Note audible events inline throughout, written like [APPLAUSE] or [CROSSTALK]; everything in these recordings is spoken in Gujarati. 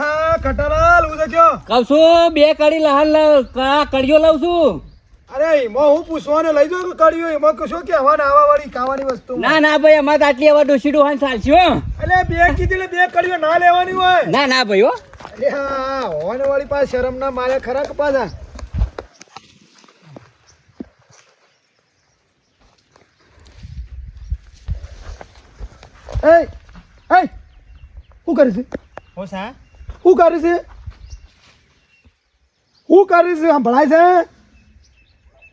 હા કટાલાલ હું કયો. કહું છું બે કડી કા કડીઓ લાવ છું. અરે એમાં હું પૂછવાને લઈ જાઉં કડ્યું એમાં કશું કે હવા આવા વાળી ખાવાની વસ્તુ? ના ના ભાઈ અમારે આટલી હવે ડોસી ડોહાન ચાલશે હો. અલે બે કીધી એટલે બે કડીઓ ના લેવાની હોય. ના ના ભાઈ હો. અરે હા હોવાને વાળી પાસે શરમ ના મારે ખરા પાછા? એ એય શું કરે છે? હો? સા શું કરે છે? શું કરે છે? સંભળાય છે?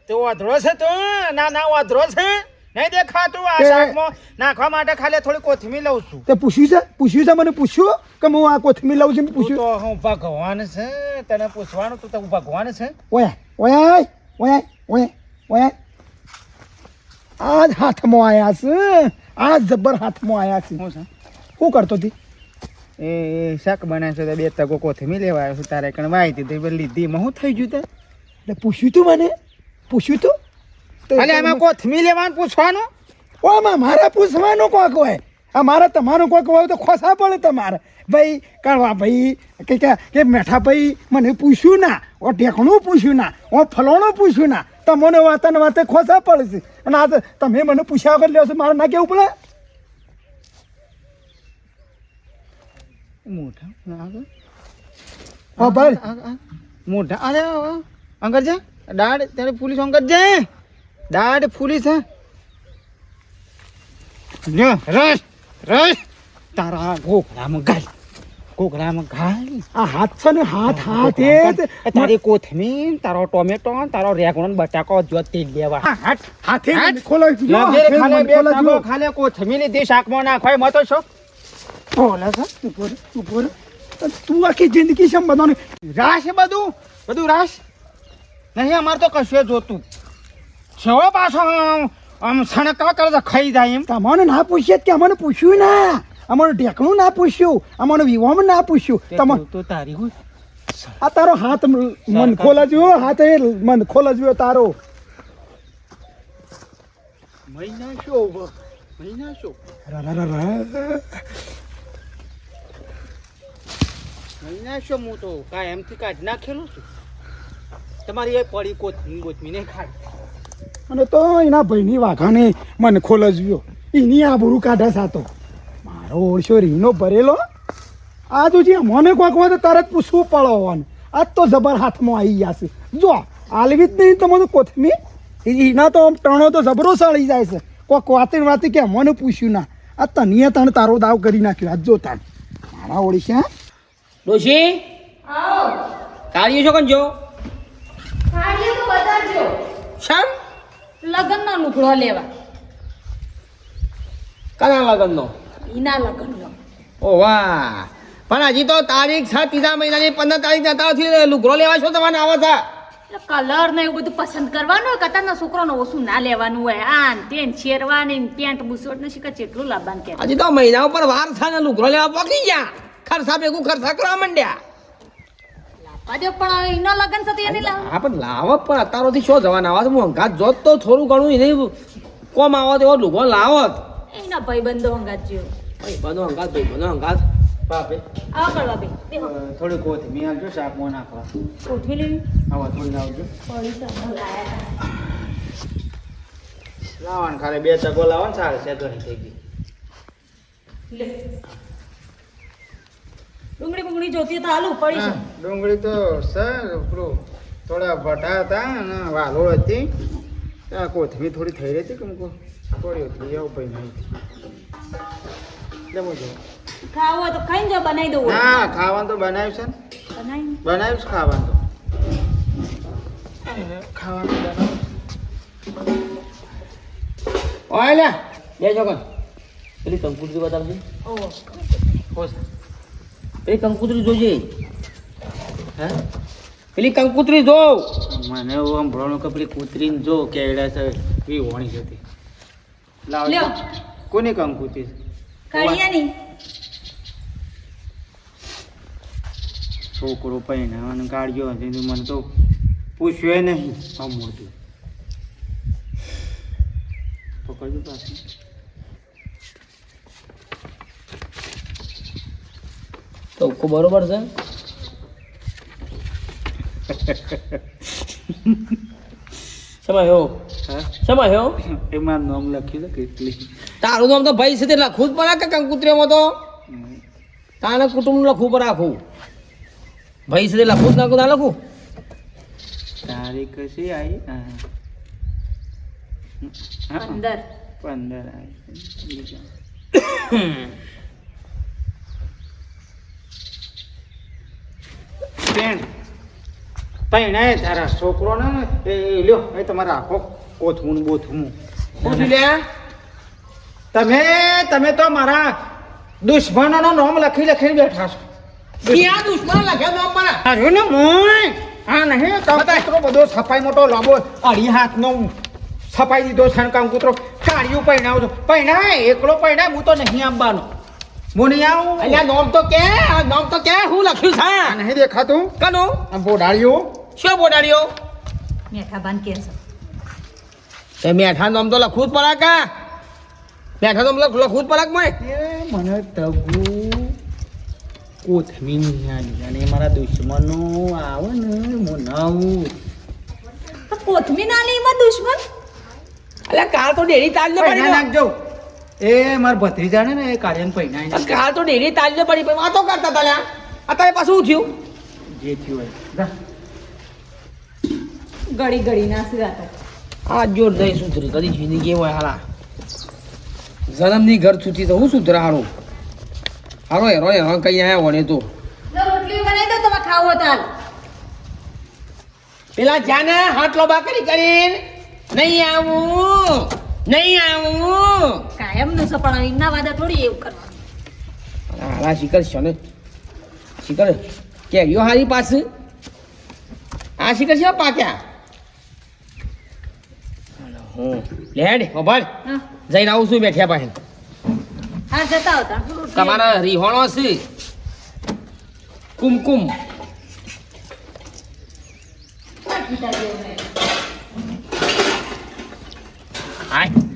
તો વાધરો છે તો? ના ના વાધરો છે. નહીં દેખાતું આ શાકમાં. નાખવા માટે ખાલી થોડી કોથમીર લઉં છું. તે પૂછ્યું છે? પૂછ્યું છે મને? પૂછ્યું? કે હું આ કોથમીર લઉં છું? પૂછ્યું. તો હું ભગવાન છે. તને પૂછવાનું તું તો ભગવાન છે. ઓય ઓય ઓય ઓય ઓય. આજ હાથમાં આયા છે. આજ જબર હાથમાં આવ્યા છે? હું કરતો હતી? એ શાક બનાવે છે તો બે તકો કોથમી લેવા આવ્યો છું તારે કણ વાય દીધી પેલી લીધી. એમાં શું થઈ ગયું તે? એટલે પૂછ્યું તું મને? પૂછ્યું તું? તો એમાં કોથમી લેવાનું પૂછવાનું? ઓમાં મારા પૂછવાનું કોક હોય. આ મારે તમારું કોક હોય તો ખોસા પડે તમારે. ભાઈ કણવા ભાઈ કે કે કે મેઠા ભાઈ મને પૂછ્યું ના. ઓ ઢેકણું પૂછ્યું ના. ઓ ફલોણું પૂછ્યું ના. તમને વાતને વાતે ખોસા પડે છે. અને આ તમે મને પૂછ્યા વગર લ્યો છો મારે ના કેવું પડે મોઢા ભાઈ. મોઢા. અરે અંકર જા. દાડ ત્યારે પોલીસ અંકર જા. દાડ પોલીસ હે રસ રસ. તારા ઘોઘરામાં ગાલ ઘોઘરામાં ગાલ આ હાથ છે ને હાથ હાથ એ તારી કોથમીર તારો ટોમેટો તારો રેગણો બટાકો જો તેલ લેવા. હાથ હાથે ખાલે. ખાલે કોથમીર શાકમાં નાખવાય મતો છો ઊભો ઊભો તું આખી જિંદગી છે બધાને રાશ બધું? બધું રાશ? નહીં અમારે તો કશું જોતું. છેવો પાછો આમ- સણકા કરે ખાઈ જાય એમ. તમારે ના પૂછીએ કે અમને પૂછ્યું ના. અમારું ઢેકણું ના પૂછ્યું. અમારું વિવાહ ના પૂછ્યું. તમે તો તારી આ તારો હાથ મન ખોલા જોયો હાથ એ મન ખોલા જોયો તારો. મહિના શું મહિના શો? મહિના શો હું તો કાયમથી કાઢી નાખેલો છું. તમારી એ પડી કોથમી નહીં ખાય. અને તો એના ભાઈની વાઘાને મન ખોલજવ્યો એની આબરૂ કાઢા સાતો મારો ઓળશો રીનો ભરેલો? આ તો જે મને કોઈક હોય તો તરત પૂછવું પડવાનું. આજ તો જબર હાથમાં આવી છે. જો, આલવી જ નહીં તમારું કોથમી એના તો આમ ટણો તો જબરો સળી જાય છે. કોઈક વાતે વાતે કે મને પૂછ્યું ના. આ તનીએ તણ તારો દાવ કરી નાખ્યો. આજ જો તાણ. મારા ઓળશા ડોશી? કાઢીએ છો કંજો કાળીઓ તો બતાવજો. શમ? લગ્નનો લુગડો લેવા. કના લગનનો? ઈના લગ્નનો. ઓ વાહ. પણ હજી તો તારીખ છે ત્રીજા મહિનાની પંદર તારીખ જતા થી લુગડો લેવા છો તમારે આવે છે? કલર ને એવું બધું પસંદ કરવાનું હોય કતારના છોકરાનો ઓછું ના લેવાનું હોય? આ તે શેરવાની પેન્ટ બુસોટ ને શીખે ચેટલું લાવવાનું કે. હજી તો મહિના ઉપર વાર થાય ને લુગડો લેવા પકી ગયા. ખર્ચા ભેગું ખર્ચા કરવા માંડ્યા. આજે પણ ઈનો લગન છે તો એને લાવ. હા પણ લાવો પણ અત્યારથી શું જવાના આવા હું હંગાત જોત તો થોડું ઘણું એને કોમ આવત એવો લુગડો લાવત એના ભાઈ બંધો હંગાત જેવો. ભાઈ બધો હંગાત. ભાઈ. બધો હંગાત બાપે આવા કરવા બે બેહો થોડી કોથમીર આવજો શાકમાં નાખવા. ઉઠી આવા થોડી આવજો ખાલી બે ચગો લાવવાનું સારું છે તો થઈ ગઈ. લે. ડુંગળી બુંગળી જોતી તો હાલું પડી છે. ડુંગળી તો સર પેલું થોડા ભટા હતા અને વાલોળ હતી. આ કોથમીર થોડી થઈ રહી હતી કે મૂકો. થોડી હતી એવું ભાઈ નહીં લેવો જો ખાવું હોય તો ખાઈને જો બનાવી દઉં હા ખાવાનું તો બનાવ્યું છે ને. બનાવ્યું છે ખાવાનું તો. ખાવાનું બનાવ્યું ઓય લે બે કોણ પેલી કંકુતરી બતાવજે. ઓ ખુશ પેલી કંકુતરી જોજે. હે? પેલી કંકુતરી જો. મને એવું સાંભળવાનું કે પેલી કૂતરીને જો કેવડા છે એ વણી જતી લાવ કોની કંકુતરી? કાળિયાની. છોકરો મને કાઢ્યો હશે તો મને તો પૂછ્યો નહીં. આમ મોટું. પકડજો પાછું. ચોખ્ખું બરોબર છે? શેમાં હેવો એમાં નામ લખ્યું છે કેટલી? તારું નામ તો ભાઈ છે તે લખવું જ પડે કે કંકુત્રીમાં તો? તારે કુટુંબ લખવું પડે આખું. ભાઈ છે તે લખવું જ નાખું ના લખું. તારીખ આવી. હા. પંદર. પંદર આવી [COUGHS] બેન પૈણાય તારા છોકરો ને એ લ્યો એ તમારે આખો કોથમું બોથમું. પૂછી લે. તમે તમે તો મારા દુશ્મનોનું નામ લખી લખીને બેઠા છો. ક્યાં દુશ્મન લખ્યા નામ મારા? અરે ને મોય. આ નહીં કંકુતરો બધો સફાઈ મોટો લાંબો અઢી હાથનો સફાઈ દીધો છે કૂતરો. કાળિયું પહેણાવ છું પહેણાય એકલો પહેણાય હું તો નહીં આવવાનો આવું અલ્યા નોમ તો કે આ નામ તો કે હું લખ્યું છે? આ નહીં દેખાતું. કનો? આ બોડાળિયું શું બોડાડ્યો મેઠા બાન કે છે. તે મેઠા નોમ તો લખવું જ પડે કા મેઠા નોમ લખ- લખવું જ પડે કે મોય મને તગુ કોથમી નહીં અને મારા દુશ્મનો આવે ને હું નાવું કોથમી નાલી એમાં દુશ્મન? અલ્યા કાલ તો ડેરી તાલ ને નાખજો. એ મારા ભત્રીજા ને એ કાર્યન તો. કાલ તો ડેરી તાલ પડી પણ વાતો કરતા હતા અત્યારે પાછું શું થયું? જે થયું હોય. ગળી ગળી ના સુરાતો આ જોર દઈ સુધરી કદી જિંદગી હોય હાલા. જન્મની ઘર છૂટી તો હું સુધરા હારું? હારો હેરો હેરો કઈ આયા વણે તો. રોટલી બનાવી દો તમે ખાવો તાલ પેલા જાને હાથ લોબા કરી કરીને નહીં આવું નહીં આવું. કાયમનું છે પણ એમના વાદા થોડી એવું કરવાનું હાલા શીખર છે ને શિખર કેરીઓ હારી પાસે? આ શિખર છે પાક્યા? હું લેડ ખબર હા. જઈને આવું છું બેઠ્યા પાસે. હા જતા હતા તમારા રીહોણો છે. કુમકુમ હાય.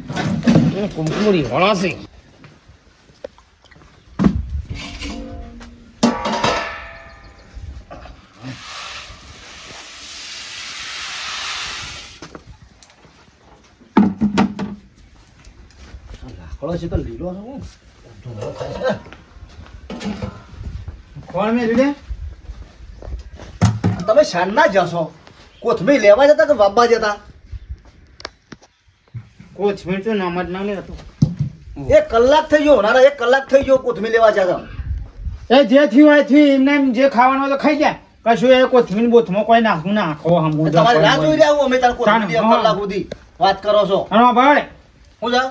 એ કુમકુમ રીહોણો છે કોણ મેં લીધે તમે શાનના જશો કોથમીર લેવા જતા કે વાપવા જતા કોથમીર તો નામ જ ના લેતું. એક કલાક થઈ ગયો નાના એક કલાક થઈ ગયો કોથમીર લેવા જતા એ જે થયું હોય થયું એમને એમ જે ખાવાનું તો ખાઈ જાય કશું એ કોથમીર બોથમાં કોઈ નાખું ના આખો હમું તમારે રાહ જોઈ રહ્યા અમે તાર કોથમીર. કલાક સુધી વાત કરો છો. હા ભાઈ. હું જા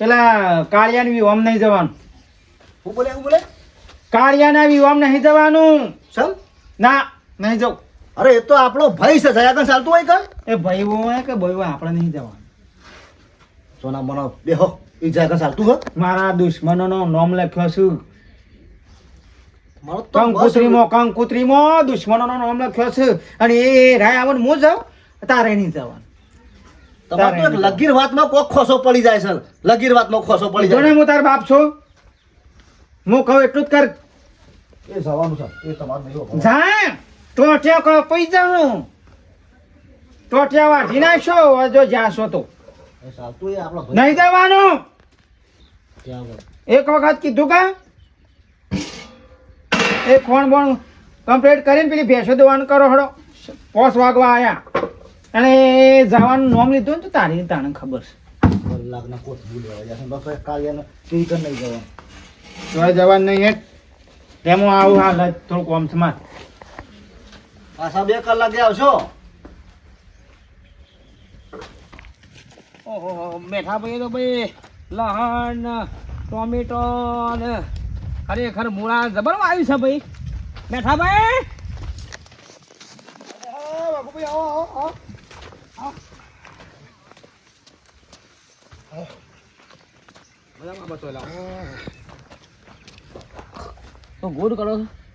પેલા કાળિયાની વિવામ નહીં જવાનું. હું બોલે હું બોલે? કાળિયાના વિવામ નહીં જવાનું. સમ? ના નહીં જવું. અરે એ તો આપણો ભાઈ છે જયા કણ ચાલતું હોય કણ એ ભાઈ હોય કે ભાઈ હોય આપણે નહીં જવાનું. સોના મનો બેહો જયા કણ ચાલતું હો. મારા દુશ્મનોનો નામ લખ્યો છું. કંકુત્રીમાં કંકુત્રીમાં દુશ્મનોનો નામ લખ્યો છે. અને એ રાય આવન હું જાઉં? તારે નહીં જવાનું. તમારે તો લગીર વાતમાં કોક ખોસો પડી જાય છે. લગીર વાતમાં ખોસો પડી જાય. હું તાર બાપ છું? હું કહું એટલું જ કર. એ જવાનું છે. એ તમારું નહીં. જા. ટોટિયા કહો પૈ જાઉં ટોટિયા વાઢી નાખશો જો જાશો તો. નહીં જવાનું. એક વખત કીધું કા? એ ખોણ બોણ કમ્પ્લીટ કરીને પેલી ભેંસો દેવાનું કરો હળો પોસ વાગવા આવ્યા અને એ જવાનું નોમ લીધું ને તો તારી તાને ખબર છે. કલાકના કોથમીર લેવા જશે બસ નહીં જવાનું. તો જવાનું નહીં હેઠ આવું હાલ થોડુંક છે માર પાછા બે કલાકે આવશો. ઓહો મેઠા ભાઈ તો ભાઈ લહણ ટોમેટો ને ખરેખર મૂળા જબર આવ્યું છે ભાઈ. મેઠા ભાઈ તો ગોળ કરો.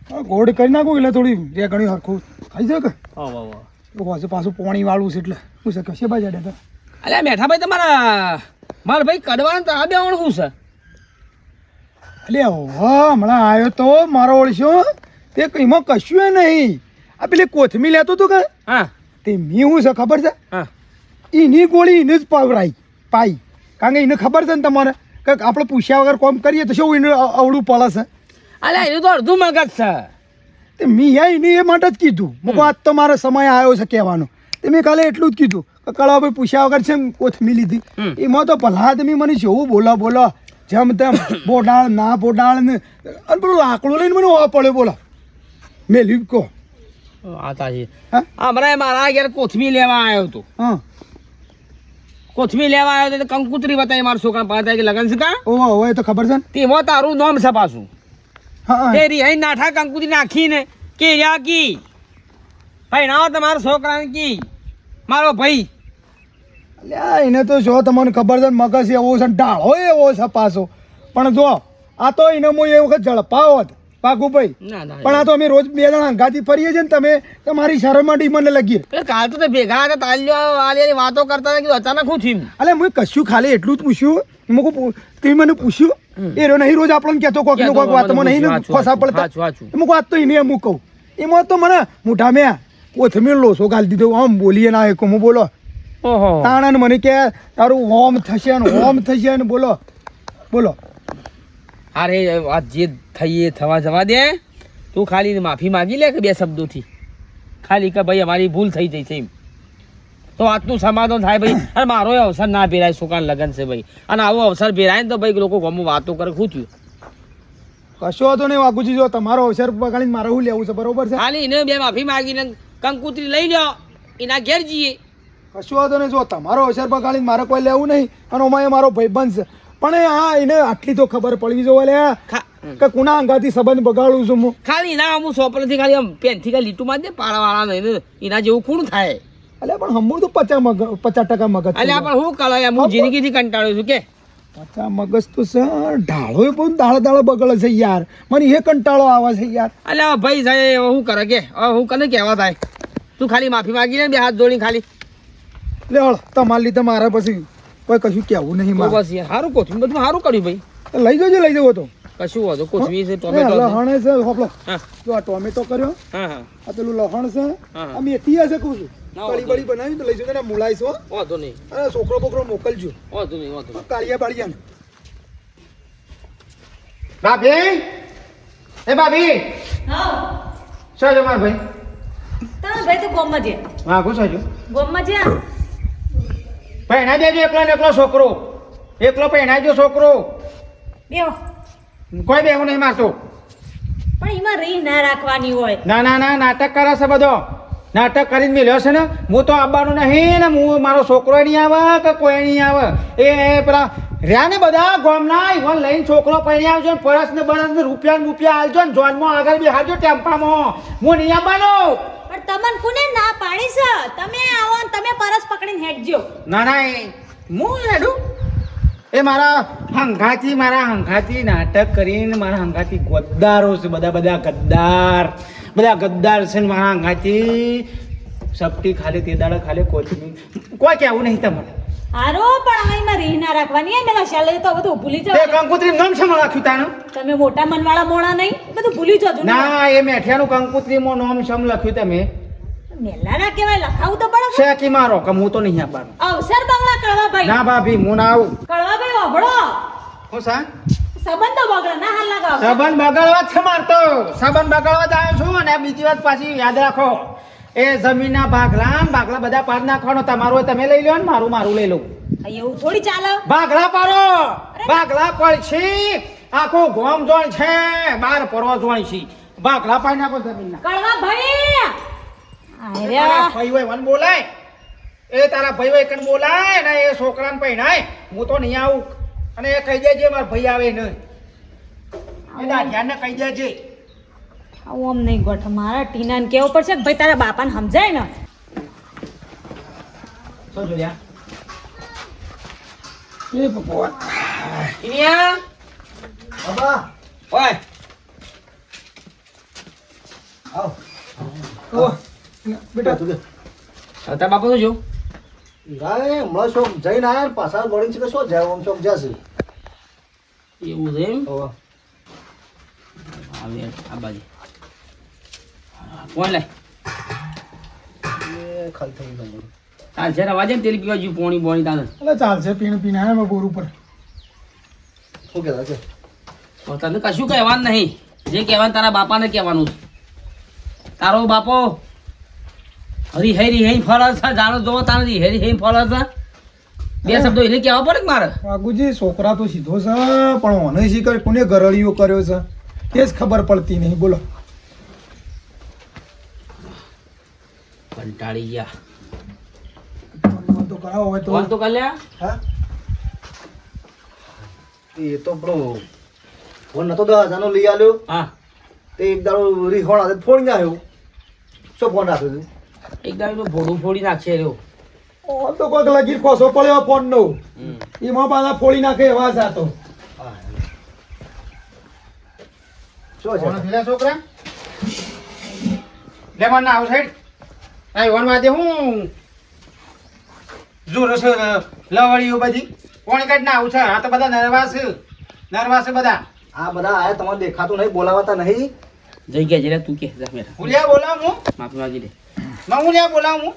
છો ગોળ કરી નાખું એટલે થોડી રે ઘણી હરખું. ખાઈ શકે વાહ વાહ વાહ. પાછું પાણી વાળું છે એટલે. હું છે કશે બાજુ અડે અલ્યા મેઠા ભાઈ તમારા મારા ભાઈ કડવાનું તો આ બેવાનું શું છે? અલે હવે હમણાં આવ્યો તો મારો ઓળશો. તે એમાં કશું નહીં. આ પેલી કોથમી લેતો હતો કે? હા. તે મી હું છે ખબર છે? હા. એની ગોળી એને જ પાવરાઈ પાઈ. કારણ કે એને ખબર છે ને તમારે કે આપણે પૂછ્યા વગર કોમ કરીએ તો શું એને અવળું પડે છે? અલ્યા એનું તો અડધું મગજ છે. તે મિયા એને એ માટે જ કીધું. મૂકો આજ તો મારો સમય આવ્યો છે કહેવાનો. તે મેં કાલે એટલું જ કીધું. કે કળાભાઈ પૂછ્યા વગર છે કોથમી લીધી. એમાં તો તમે મને જેવું બોલો બોલો. જેમ તેમ બોડાળ ના બોડાળ ને અને પેલું આકડું લઈને મને હોવા પડ્યો બોલો. મેલ્યું કહો. આતાજી તાજી હા? મને મારા ઘેર કોથમી લેવા આવ્યો હતો. હા. કોથમી લેવા આવ્યો તો કંકુતરી બતાવી મારા છોકરા પાસે કે લગન છે કા? ઓહો હવે તો ખબર છે ને. તેમાં તારું નામ છે પાછું. હા હા. તે રિહાઈ નાઠા કંકુતરી નાખીને કે યા કી. ભાઈ ના તમારા છોકરાને કી. મારો ભાઈ. અલ્યા એને તો જો તમને ખબર છે મગજ એવો છે ડાળો એવો છે પાછો. પણ જો આ તો એને હું એ વખત ઝડપાવો જ પાકુભાઈ પણ આ તો અમે રોજ બે જણા અંગાથી ફરીએ છીએ ને તમે તમારી શરમમાં મને લગી કાલ તો ભેગા હતા તાલ્યો વાલિયાની વાતો કરતા હતા કીધું અચાનક શું થયું? અલે હું કશું ખાલી એટલું જ પૂછ્યું. મૂકું તમે મને પૂછ્યું એ નહીં રોજ આપણને કહેતો કોક નો કોક વાતમાં નહીં ને ફસા પડતા. હાચું. વાત તો એને એમ કહું. એમાં તો મને મોઢા મેં કોથમીર લોસો ગાલી દીધો આમ બોલીએ ના એક હું બોલો. તાણા મને કે તારું હોમ થશે ને હોમ થશે ને બોલો. બોલો. અરે આ જે થઈ એ થવા જવા દે. તું ખાલી માફી માગી લે કે બે શબ્દોથી. ખાલી કે ભાઈ અમારી ભૂલ થઈ જઈ છે એમ. તો વાતનું સમાધાન થાય ભાઈ. અને મારો એ અવસર ના ભેરાય સુકાન લગન છે ભાઈ. અને આવો અવસર ભેરાય ને તો ભાઈ લોકો ગમું વાતો કરે શું થયું? કશો હતો નહીં વાગુજી જો તમારો અવસર બગાડીને મારે શું લેવું છે બરોબર છે? ખાલી એને બે માફી માગીને કંકુતરી લઈ લો એના ઘેર જઈએ. કશું વાંધો નહીં. જો તમારો અસર બગાડીને મારે કોઈ લેવું નહીં અને ઓમાં એ મારો ભાઈબંધ છે. પણ હા એને આટલી તો ખબર પડવી જોવે લે. કે કુના અંગાથી સંબંધ બગાડું છું હું. ખાલી એના અમુક સોપડથી ખાલી આમ પેનથી ખાલી લીટું માર દે પાડાવાળા નહીં એના જેવું કોણ થાય. અલે પણ હમું તો પચાસ મગજ પચાસ ટકા મગજ છે. અલ્યા પણ કરે એમ હું જિંદગીથી કંટાળ્યો છું કે. પચાસ મગજ તો છે. ઢાળો બહુ દાળ દાળ બગડે છે યાર. મને એ કંટાળો આવે છે યાર. અલ્યા ભાઈ સાહેબ હું કરે કે? હું કને કહેવા થાય? તું ખાલી માફી માગી લે ને બે હાથ જોડી ખાલી. લે હળ તમારા લીધે મારા પછી કોઈ કશું કહેવું નહીં મારે. બસ યાર સારું કોથમી બધું સારું કર્યું ભાઈ. લઈ જજો લઈ જવો તો. કશું વાંધો કોથમી છે ટોમેટો લહણ છે. હોપલો જો આ ટોમેટો કર્યો હા હા. આ પેલું લહણ છે આ મેથી હશે કહું છું. કળી બળી બનાવી તો લઈ જજો ને મુલાઈશ વાંધો નહીં. અને છોકરો બોકરો મોકલજો. વાંધો નહીં વાંધો કાળિયા બાળિયા ભાભી? એ ભાભી? હા. શું છે મારા ભાઈ? તમે ભાઈ તો ગોમમાં હા છો? ગોમમાં પહેણા દેજો એકલો ને એકલો છોકરો. એકલો પહેણાજો છોકરો. બેહો. કોઈ બેહું નહીં મારતો. પણ એમાં રહી ના રાખવાની હોય. ના ના ના નાટક કરે છે બધો. નાટક કરીને મેલ્યો છે ને હું તો આવવાનું નહીં ને હું મારો છોકરો નહીં આવે કે કોઈ નહીં આવે. એ પેલા રહ્યા ને બધા ગામના ઇવન લઈને છોકરો પૈણી આવજો ને પરસ ને બરસ ને રૂપિયા ને રૂપિયા આલજો ને જોનમાં આગળ બિહારજો ટેમ્પામાં. હું નહીં આવવાનો. પણ તમને કોને ના પાડી છે? તમે આવો ને તમે પરસ પકડીને હેડજો ના ના હું હેડું? એ મારા હંગાથી મારા હંગાથી નાટક કરીને મારા હંગાથી ગદ્દારો છે, બધા બધા ગદ્દાર. બધા ગદ્દાર છે મારા હંગાથી. સપટી ખાલી તે દાડા ખાલી કોચની કોઈ કહેવું નહીં તમને. હારો પણ આમાં રહી ના રાખવાની હે મેલા શાલે તો બધું ભૂલી જાવ જાવ કંકુત્રી નામ છે મને રાખ્યું તાનું તમે મોટા મનવાળા મોણા નહીં બધું ભૂલી જજો. ને એ મેઠિયાનું કંકુત્રીમાં નામ શમ લખ્યું તમે? મેલા ના કહેવાય લખાવું તો પડે છે કે મારો કે હું તો નહીં આપવાનું. અવસર બંગલા કળવા ભાઈ ના ભાભી હું ના આવું. કળવા ભાઈ ઓભળો હું સા? સંબંધો બગડ ના હાલ લગાવ સબંધ બગાડવા છે મારતો સબંધ બગાડવા જ આવ્યો છું અને બીજી વાત પાછી યાદ રાખો. એ જમીનના ભાગલા ભાગલા બધા પાડ નાખવાનો. તમારું તમે લઈ લો ને મારું મારું લઈ લઉં. એવું થોડી ચાલે? ભાગલા પાડો. ભાગલા પડશે. આખું ગોમ જોણ છે બાર પરવા જોણ છે. ભાગલા પાડી નાખો જમીન કળવા ભાઈ! ભાઈ હોય મને બોલાય. એ તારા ભાઈ હોય કણ બોલાય ને એ છોકરાને પહેણાય. હું તો નહીં આવું. અને એ કહી દેજે મારા ભાઈ આવે નહીં. એ દાઢિયાને કહી દેજે. આવું આમ નહીં ગોઠ. મારા ટીનાને કેવું પડશે કે ભાઈ તારા બાપાને સમજાય ને. શું જોયા? એ ભગવાન. ઇનિયા બાબા. ઓય. આવ. ઓ, બેટા. તું તારા બાપા શું જો ઈરાએ હમણાં શોખ જઈને આયા ને પાછા વળીને છે કે શું જાય આમ શોખ જશે એવું છે એમ. હવે આ બાજુ. કોણ લે એ ખાલી થઈ ગયું. છે રવા ને તેલ પીવા જ્યું પોણી બોણી તાને એટલે ચાલશે પીણ પીને આવે બોર ઉપર. શું કહેતા છે? તો તને કશું કહેવાનું નહીં. જે કહેવાનું તારા બાપાને કહેવાનું તારો બાપો હરી હરી હઈ ફળ છે જાણો જોવો તારે હરી હઈ ફળ છે બે શબ્દો એને કહેવા પડે કે મારે? બાગુજી છોકરા તો સીધો છે પણ મને શી કરે? કોને ગરળીઓ કર્યો છે? તે જ ખબર પડતી નહીં. બોલો. કંટાળી ગયા. ફોન તો કરાવો હોય તો. ફોન તો કર હા? એ તો પેલો ફોન નતો દસ હજારનો લઈ આવ્યો હા. તે એક દાડો રીહોણ ફોડી નાખ્યો શું ફોન રાખ્યો તું? એક દાડનું ભોડું ફોડી નાખશે રહ્યો. ફોન તો કોઈક લગી ખોસો પડ્યો ફોન નો એમાં પાછા ફોડી નાખે એવા જાતો તો. શું છે? છોકરા. લે મને ના સાઈડ. આ વન વાદે હું. જોર છે લવડીઓ બધી. કોણ કાઢ ના આવું છે? આ તો બધા નર્વાસ છે. નરવાસ છે બધા. આ બધા આયા તમારે દેખાતું નહીં બોલાવાતા નહીં. જઈ ગયા જરા તું કે જા મેરા. ઉલિયા બોલાવ હું? માફી માંગી દે ના ઉલિયા બોલાવ હું?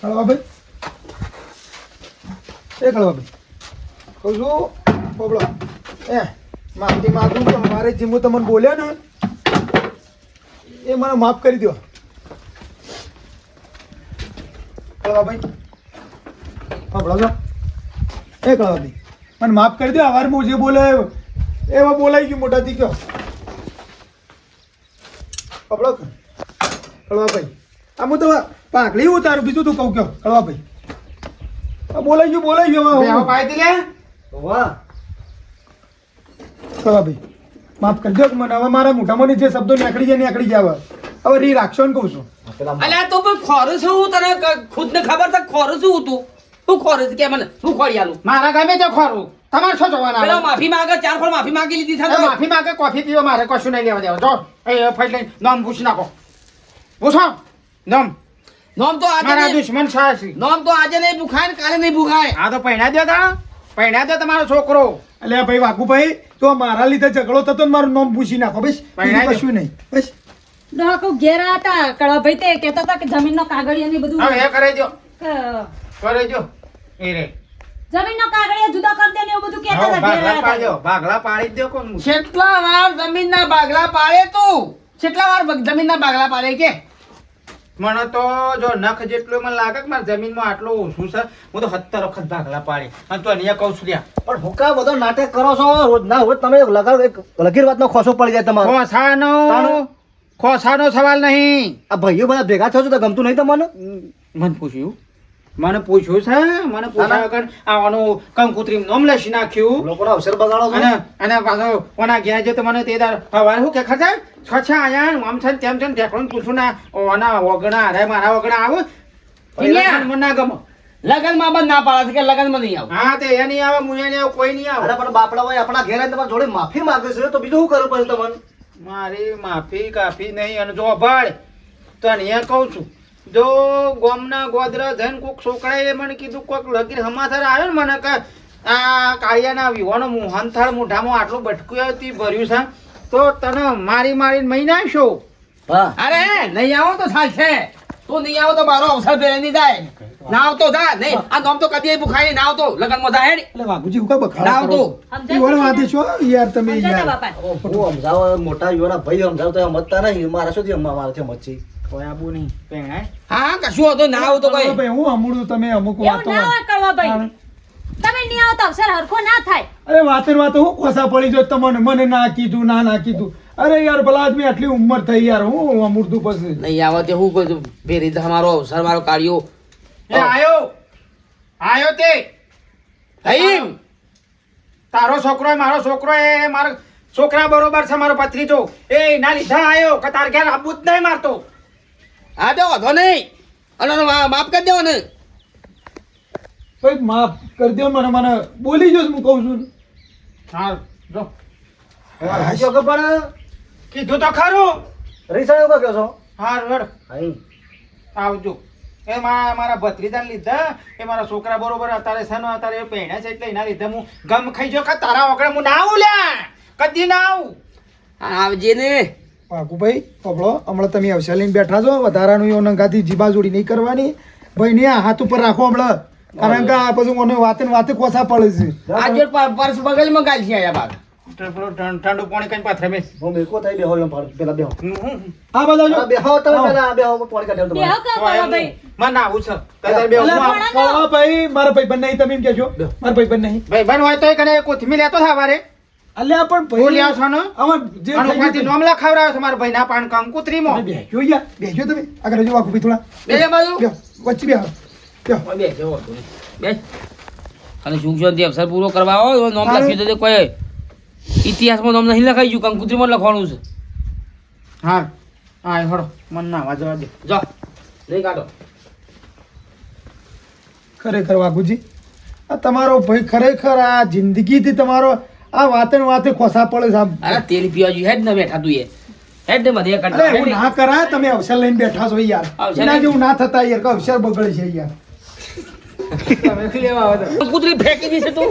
કળવાભાઈ એ કળવાભાઈ કહું છું બોબડો. એ માફી માંગું કે મારે જે હું તમને બોલ્યો ને એ મને માફ કરી દો કળવાભાઈ બોબડો છો? એ કળવાભાઈ મને માફ કરી દો આવાર હું જે બોલે એવા બોલાઈ ગયું મોટાથી કયો. પકડો કળવાભાઈ આ હું તો પાકડી ઉતારું બીજું તું કહું કયો. કળવાભાઈ આ બોલાઈ ગયું બોલાઈ ગયું પાઈ લે. કળવાભાઈ માફ કરજો દો મને હવે મારા મોઢામાંથી જે શબ્દો નીકળી જાય નીકળી જાય હવે. હવે રી રાખશો ને કહું છું. અલ્યા તો પણ ખોરું છું હું તને ખુદ ને ખબર છે ખોરું છું તું. તું ખોરું છે કે મને શું ખોરી આલું? મારા ગામે તે ખોરું. તમારે શું જોવાના પેલો માફી માંગે ચાર ફળ માફી માંગી લીધી છે માફી માંગે કોફી પીવો મારે કશું નહીં લેવા દેવા. જો એ ફટ લઈને નામ પૂછી નાખો. પૂછો નામ. નોમ તો આજે મારા દુશ્મન સાહસી નોમ તો આજે નહીં ભૂખાય ને કાલે નહીં ભૂખાય. આ તો પહેણા દો તા. પહેણા દો તમારો છોકરો. એટલે ભાઈ વાઘુભાઈ તો મારા લીધે ઝઘડો થતો ને મારું નામ પૂછી નાખો બસ. કશું નહીં. બસ. ડોહાકો ઘેરા હતા કળવાભાઈ તે કહેતા હતા કે જમીનનો કાગળિયા ને બધું હવે એ કરી દો અ, દો એ રે. જમીનનો કાગળિયા જુદા કરી દે ને એવું બધું કહેતા હતા ભાગલા પાડી ભાગલા પાડી દો કોણ કેટલા વાર જમીનના ભાગલા પાડે તું? કેટલા વાર જમીનના ભાગલા પાડે કે? મને તો જો નખ જેટલું મને લાગે કે મારા જમીનમાં આટલું ઓછું છે હું તો સત્તર વખત ભાગલા પાડી. અને તો અહીંયા કહું છું પણ હુકા બધો નાટક કરો છો. રોજ ના રોજ તમે લગીર વાતનો ખોસો પડી જાય તમારો. ખોસાનો. તાણ. ખોસાનો સવાલ નહીં. આ ભાઈઓ બધા ભેગા થયો છો તો ગમતું નહીં તમને? મને પૂછ્યું. મને પૂછ્યું છે મને પૂછ્યા વગર આવાનું કંકુત્રી નોમ લસી નાખ્યું. લોકોનો અવસર બગાડો છો. અને અને પાછો ઓના ઘેર જે તો મને તે દાર હવારે શું કે ખબર છે? છ છ આયા આમ છે ને તેમ છે ઢેકણું પૂછું ના ઓના વગણા અરે મારા વગણા આવું. મને ના ગમે. લગનમાં બંધ ના પાડે છે કે લગનમાં નહીં આવું? હા તે એ નહીં આવે મુયા નહીં આવે કોઈ નહીં આવે. પણ બાપડા ભાઈ આપણા ઘેર તમારે તમારા જોડે માફી માંગે છે તો બીજું શું કરવું પડે તમને? મારી માફી કાફી નહીં અને જો ભાળ તો અહીંયા કહું છું. જો ગોમના ગોદરા ધન કોક છોકરાએ મને કીધું કોક લગીર હમાથર આવ્યો ને મને કે આ કાળિયાના વિવાનો મોહનથાળ મોઢામાં આટલું બટકું તી ભર્યું છે તો તને મારી મારીને મહી નાખશો હા અરે નહીં આવો તો સાચે તું નહીં આવો તો મારો અવસર ફેરે નહીં જાય. ના આવતો જા નહીં. આ નોમ તો કદી ભૂખાય ના આવતો. લગનમાં જાહેર એટલે બાબુજી હુકા ના બખાડા આવતો. કરો? ઈ વળ વાતે છો? યાર તમે યાર. ઓ હું સમજાવો મોટા યોરા ભાઈ સમજાવ તો મતતા નહીં. મારા મચ્છી નહીં. હા? કશું હતો ના આવતો કઈ. ભાઈ હું અમૂળું તમે અમુક વાતો ના હોય કળવાભાઈ તમે નહીં આવતા અવસર હરખો ના થાય. અરે વાતે વાતે હું કોસા પડી જો તમને મને ના કીધું ના ના કીધું. અરે યાર ભલા આદમી આટલી ઉંમર થઈ યાર. હું અમૂર્તું પછી. નહીં આવો તે હું કહું ફેરી મારો અવસર મારો કાઢ્યો આયો. આયો તે. થઈ તારો છોકરો મારો છોકરો એ મારો છોકરા બરોબર છે મારો ભત્રીજો. એ ના લીધા આયો. કે તાર ઘેર આબુ જ નહીં મારતો. હા તો વાંધો નહીં. અને માફ કરી દેવો ને ભાઈ માફ કરી દો મને મને બોલી જો હું કહું છું. હા જો. હાસ્યો કે પણ કીધું તો ખરું. રીસાયો કે કહો છો? હા રડ. આવજો. એ મારા મારા ભત્રીજાને લીધા એ મારા છોકરા બરોબર અત્યારે છે ને અત્યારે એ પહેણ્યા છે એટલે એના લીધે હું ગમ ખાઈ જો કે તારા વગર હું ના આવું લ્યા? કદી ના આવું આવજે ને. પાકુભાઈ પબળો હમણાં તમે અવસર લઈને બેઠા છો વધારાનું એવું નંગાથી જીબાજોડી નહીં કરવાની. ભાઈ ને આ હાથ ઉપર રાખો હમણાં. કારણ કે આ પછી મને વાતે વાતે કોસા પડે છે. આજે પર્સ બગલમાં ગાલ છે આયા બાગ ઠંડુ પાણી કઈ પાથરે મેં. હું મેકો થઈ બેહો એમ પેલા બેહો. આ બધા જો બેહો તમે પેલા બેહો પાણી કાઢી બે તમારે હકા ભાઈ મને આવું છે. તારે બે અલા, ભાઈ મારા ભાઈ બંને તમે એમ કહેજો. મારા ભાઈ બંને ભાઈ બન હોય તો કને કોથમી લેતો થા અલ્યા પણ ભાઈ બોલ્યા છો ને આમાં જે થઈ ઉપરથી ગયું છે. મારા ભાઈના પાન કંકુતરીમાં તમે બેસજો યાર બેસજો તમે. આગળ જો વાઘુભાઈ થોડા. બે બાજુ. વચ્ચે બેહો. બેહો. બે જેવો હતો ને. બે અને શાંતિ અવસર પૂરો કરવા લખ્યું તો કોઈ. ઇતિહાસમાં નામ નહીં લખાઈ ગયું કંકુત્રીમાં લખવાનું છે. હા હા હળો. મન ના વાજવા દે. જો. નહીં કાઢો. ખરેખર વાઘુજી આ તમારો ભાઈ ખરેખર આ જિંદગીથી તમારો આ વાતે વાતે ખોસા પડે સાહેબ અરે તેલ પીવા જોઈએ હેડ ને બેઠા તું એ. હેડ ને બધે અરે હું ના કરા તમે અવસર લઈને બેઠા છો યાર. એના જેવું ના થતા યાર કે અવસર બગડે છે યાર. તમે લેવા આવો તો કંકુત્રી ફેંકી દીશે તું.